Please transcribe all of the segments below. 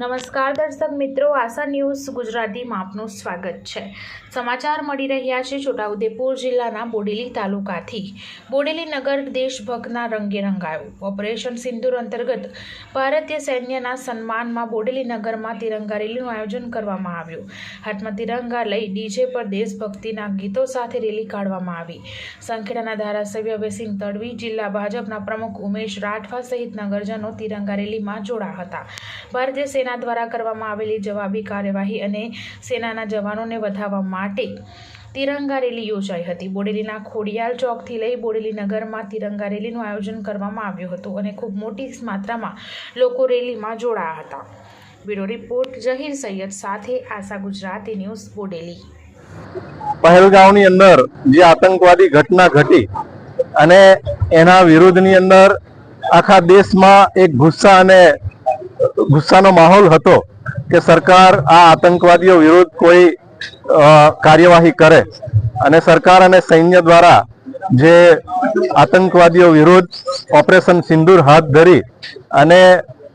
નમસ્કાર દર્શક મિત્રો, આશા ન્યૂઝ ગુજરાતીમાં આપનું સ્વાગત છે. સમાચાર મળી રહ્યા છે છોટાઉદેપુર જિલ્લાના બોડેલી તાલુકાથી. બોડેલી નગર દેશભક્તના રંગે રંગાયું. ઓપરેશન સિંદુર અંતર્ગત ભારતીય સૈન્યના સન્માનમાં બોડેલી નગરમાં તિરંગા રેલીનું આયોજન કરવામાં આવ્યું. હાથમાં તિરંગા લઈ ડીજે પર દેશભક્તિના ગીતો સાથે રેલી કાઢવામાં આવી. સંખેડાના ધારાસભ્ય વેસિંગ તડવી, જિલ્લા ભાજપના પ્રમુખ ઉમેશ રાઠવા સહિત નગરજનો તિરંગા રેલીમાં જોડાયા હતા. ભારતીય સેના દ્વારા કરવામાં આવેલી જવાબી કાર્યવાહી અને સેનાના જવાનોને વધાવવા માટે તિરંગા રેલી યોજાઈ હતી. બોડેલીના ખોડિયાલ ચોકથી લઈ બોડેલી નગરમાં તિરંગા રેલીનું આયોજન કરવામાં આવ્યું હતું અને ખૂબ મોટી માત્રામાં લોકો રેલીમાં જોડાયા હતા. બ્યુરો રિપોર્ટ, જહીર સૈયદ સાથે આશા ગુજરાતી ન્યૂઝ, બોડેલી. પહેલગાંવની અંદર જે આતંકવાદી ઘટના ઘટી અને એના વિરુદ્ધની અંદર આખા દેશમાં એક ગુસ્સા અને ગુસ્સાનો માહોલ હતો કે સરકાર આ આતંકવાદીઓ વિરુદ્ધ કોઈ કાર્યવાહી કરે અને સરકાર અને સૈન્ય દ્વારા જે આતંકવાદીઓ વિરુદ્ધ ઓપરેશન સિંદૂર હાથ ધરી અને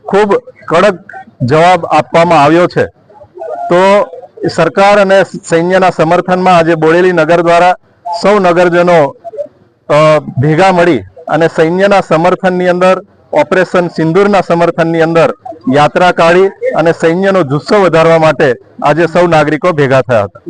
ખૂબ કડક જવાબ આપવામાં આવ્યો છે, તો સરકાર અને સૈન્યના સમર્થનમાં આજે બોડેલી નગર દ્વારા સૌ નગરજનો ભેગા મળી અને સૈન્યના સમર્થનની અંદર ઓપરેશન સિંદૂરના સમર્થનની અંદર યાત્રા કાઢી અને સૈન્યનો જુસ્સો વધારવા માટે આજે સૌ નાગરિકો ભેગા થયા હતા.